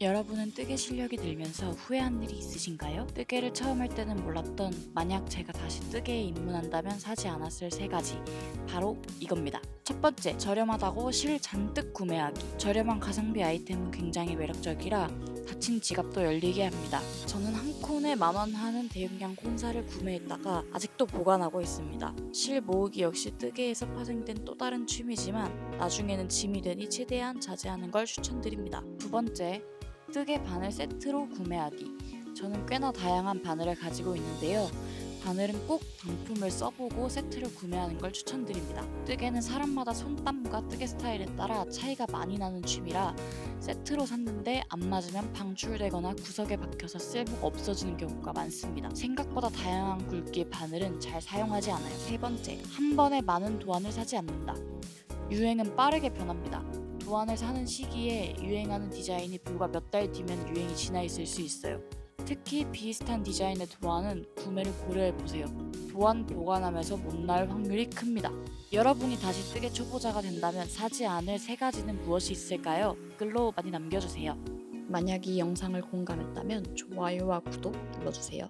여러분은 뜨개 실력이 늘면서 후회한 일이 있으신가요? 뜨개를 처음 할 때는 몰랐던 만약 제가 다시 뜨개에 입문한다면 사지 않았을 세 가지 바로 이겁니다. 첫 번째, 저렴하다고 실 잔뜩 구매하기. 저렴한 가성비 아이템은 굉장히 매력적이라 닫힌 지갑도 열리게 합니다. 저는 한 콘에 만원 하는 대용량 콘사를 구매했다가 아직도 보관하고 있습니다. 실 모으기 역시 뜨개에서 파생된 또 다른 취미지만 나중에는 짐이 되니 최대한 자제하는 걸 추천드립니다. 두 번째, 뜨개 바늘 세트로 구매하기. 저는 꽤나 다양한 바늘을 가지고 있는데요. 바늘은 꼭 단품을 써보고 세트를 구매하는 걸 추천드립니다. 뜨개는 사람마다 손땀과 뜨개 스타일에 따라 차이가 많이 나는 취미라 세트로 샀는데 안 맞으면 방출되거나 구석에 박혀서 쓸모가 없어지는 경우가 많습니다. 생각보다 다양한 굵기의 바늘은 잘 사용하지 않아요. 세 번째, 한 번에 많은 도안을 사지 않는다. 유행은 빠르게 변합니다. 도안을 사는 시기에 유행하는 디자인이 불과 몇 달 뒤면 유행이 지나 있을 수 있어요. 특히 비슷한 디자인의 도안은 구매를 고려해 보세요. 도안 보관하면서 못날 확률이 큽니다. 여러분이 다시 뜨개 초보자가 된다면 사지 않을 세 가지는 무엇이 있을까요? 댓글로 많이 남겨주세요. 만약 이 영상을 공감했다면 좋아요와 구독 눌러주세요.